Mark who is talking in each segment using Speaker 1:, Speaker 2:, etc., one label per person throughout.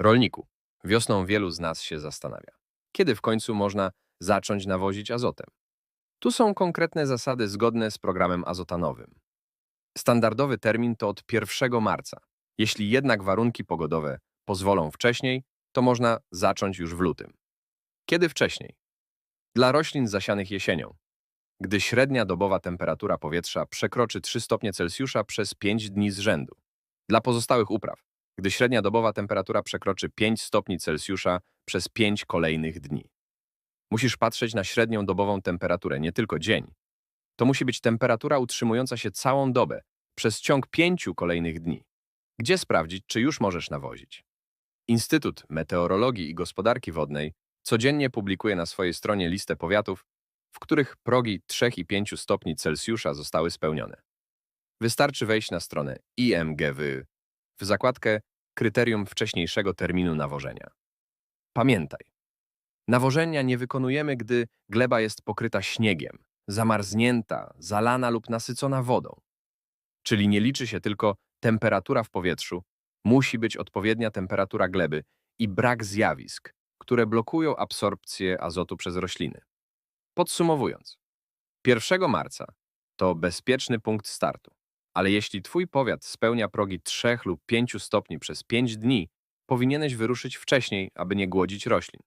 Speaker 1: Rolniku, wiosną wielu z nas się zastanawia, kiedy w końcu można zacząć nawozić azotem. Tu są konkretne zasady zgodne z programem azotanowym. Standardowy termin to od 1 marca. Jeśli jednak warunki pogodowe pozwolą wcześniej, to można zacząć już w lutym. Kiedy wcześniej? Dla roślin zasianych jesienią. Gdy średnia dobowa temperatura powietrza przekroczy 3 stopnie Celsjusza przez 5 dni z rzędu. Dla pozostałych upraw. Gdy średnia dobowa temperatura przekroczy 5 stopni Celsjusza przez 5 kolejnych dni. Musisz patrzeć na średnią dobową temperaturę, nie tylko dzień. To musi być temperatura utrzymująca się całą dobę, przez ciąg pięciu kolejnych dni. Gdzie sprawdzić, czy już możesz nawozić? Instytut Meteorologii i Gospodarki Wodnej codziennie publikuje na swojej stronie listę powiatów, w których progi 3 i 5 stopni Celsjusza zostały spełnione. Wystarczy wejść na stronę IMGW w zakładkę Kryterium wcześniejszego terminu nawożenia. Pamiętaj, nawożenia nie wykonujemy, gdy gleba jest pokryta śniegiem, zamarznięta, zalana lub nasycona wodą. Czyli nie liczy się tylko temperatura w powietrzu, musi być odpowiednia temperatura gleby i brak zjawisk, które blokują absorpcję azotu przez rośliny. Podsumowując, 1 marca to bezpieczny punkt startu, ale jeśli Twój powiat spełnia progi 3 lub 5 stopni przez 5 dni, powinieneś wyruszyć wcześniej, aby nie głodzić roślin.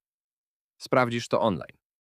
Speaker 1: Sprawdzisz to online.